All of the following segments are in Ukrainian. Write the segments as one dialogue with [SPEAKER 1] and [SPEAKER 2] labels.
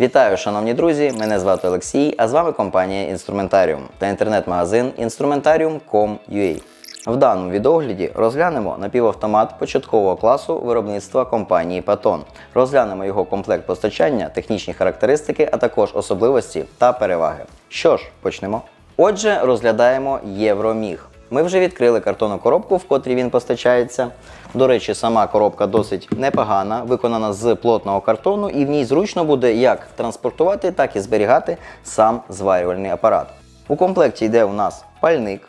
[SPEAKER 1] Вітаю, шановні друзі! Мене звати Олексій, а з вами компанія Інструментаріум та інтернет-магазин Instrumentarium.com.ua. В даному відогляді розглянемо напівавтомат початкового класу виробництва компанії Patton. Розглянемо його комплект постачання, технічні характеристики, а також особливості та переваги. Що ж, почнемо. Отже, розглядаємо Євроміг. Ми вже відкрили картонну коробку, в котрій він постачається. До речі, сама коробка досить непогана, виконана з плотного картону, і в ній зручно буде як транспортувати, так і зберігати сам зварювальний апарат. У комплекті йде у нас пальник,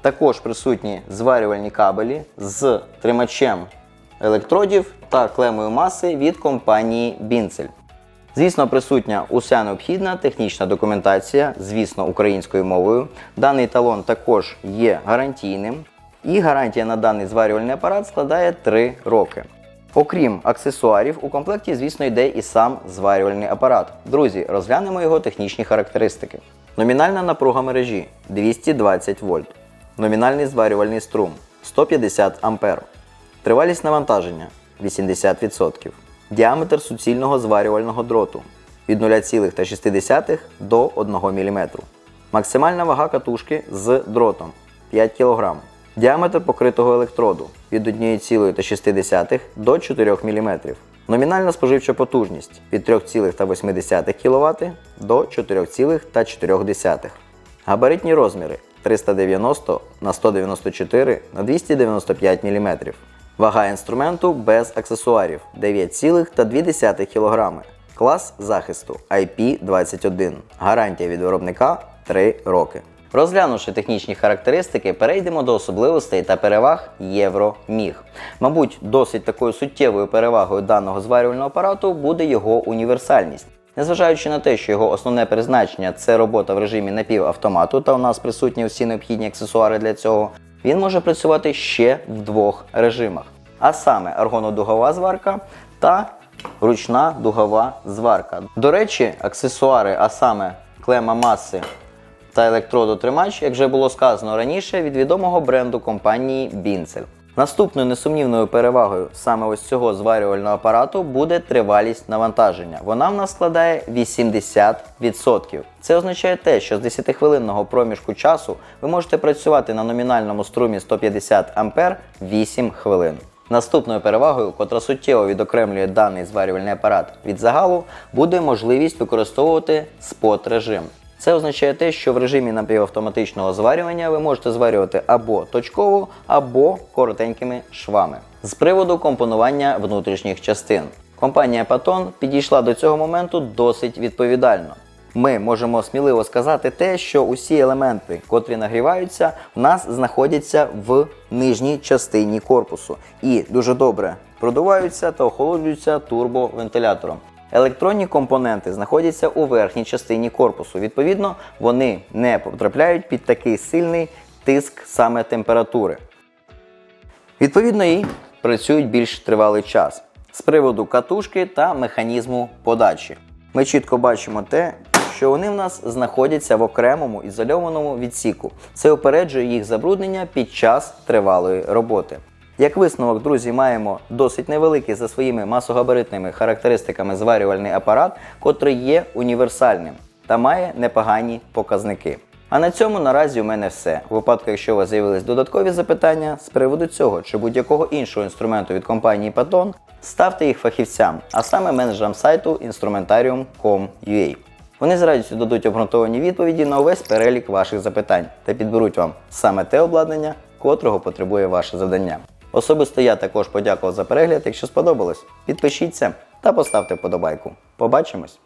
[SPEAKER 1] також присутні зварювальні кабелі з тримачем електродів та клемою маси від компанії Бінцель. Звісно, присутня уся необхідна технічна документація, звісно, українською мовою. Даний талон також є гарантійним, і гарантія на даний зварювальний апарат складає 3 роки. Окрім аксесуарів, у комплекті, звісно, йде і сам зварювальний апарат. Друзі, розглянемо його технічні характеристики. Номінальна напруга мережі 220 вольт. Номінальний зварювальний струм 150 ампер. Тривалість навантаження 80%. Діаметр суцільного зварювального дроту від 0,6 до 1 мм. Максимальна вага катушки з дротом 5 кг. Діаметр покритого електроду від 1,6 до 4 мм. Номінальна споживча потужність від 3,8 кВт до 4,4. Габаритні розміри 390 на 194 на 295 мм. Вага інструменту без аксесуарів 9,2 кг. Клас захисту IP21. Гарантія від виробника 3 роки. Розглянувши технічні характеристики, перейдемо до особливостей та переваг Євроміг. Мабуть, досить такою суттєвою перевагою даного зварювального апарату буде його універсальність. Незважаючи на те, що його основне призначення це робота в режимі напівавтомату, та у нас присутні всі необхідні аксесуари для цього, він може працювати ще в двох режимах. А саме аргонодугова зварка та ручна дугова зварка. До речі, аксесуари, а саме клема маси та електродотримач, як вже було сказано раніше, від відомого бренду компанії Бінцель. Наступною несумнівною перевагою саме ось цього зварювального апарату буде тривалість навантаження. Вона в нас складає 80%. Це означає те, що з 10-хвилинного проміжку часу ви можете працювати на номінальному струмі 150 А 8 хвилин. Наступною перевагою, котра суттєво відокремлює даний зварювальний апарат від загалу, буде можливість використовувати спот режим. Це означає те, що в режимі напівавтоматичного зварювання ви можете зварювати або точково, або коротенькими швами. З приводу компонування внутрішніх частин. Компанія Patton підійшла до цього моменту досить відповідально. Ми можемо сміливо сказати те, що усі елементи, котрі нагріваються, в нас знаходяться в нижній частині корпусу і дуже добре продуваються та охолоджуються турбовентилятором. Електронні компоненти знаходяться у верхній частині корпусу. Відповідно, вони не потрапляють під такий сильний тиск саме температури. Відповідно, і працюють більш тривалий час. З приводу катушки та механізму подачі. Ми чітко бачимо те, що вони в нас знаходяться в окремому ізольованому відсіку. Це опереджує їх забруднення під час тривалої роботи. Як висновок, друзі, маємо досить невеликий за своїми масогабаритними характеристиками зварювальний апарат, котрий є універсальним та має непогані показники. А на цьому наразі у мене все. У випадку, якщо у вас з'явились додаткові запитання з приводу цього чи будь-якого іншого інструменту від компанії Patton, ставте їх фахівцям, а саме менеджерам сайту instrumentarium.com.ua. Вони з радістю дадуть обґрунтовані відповіді на увесь перелік ваших запитань та підберуть вам саме те обладнання, котрого потребує ваше завдання. Особисто я також подякував за перегляд. Якщо сподобалось, підпишіться та поставте вподобайку. Побачимось!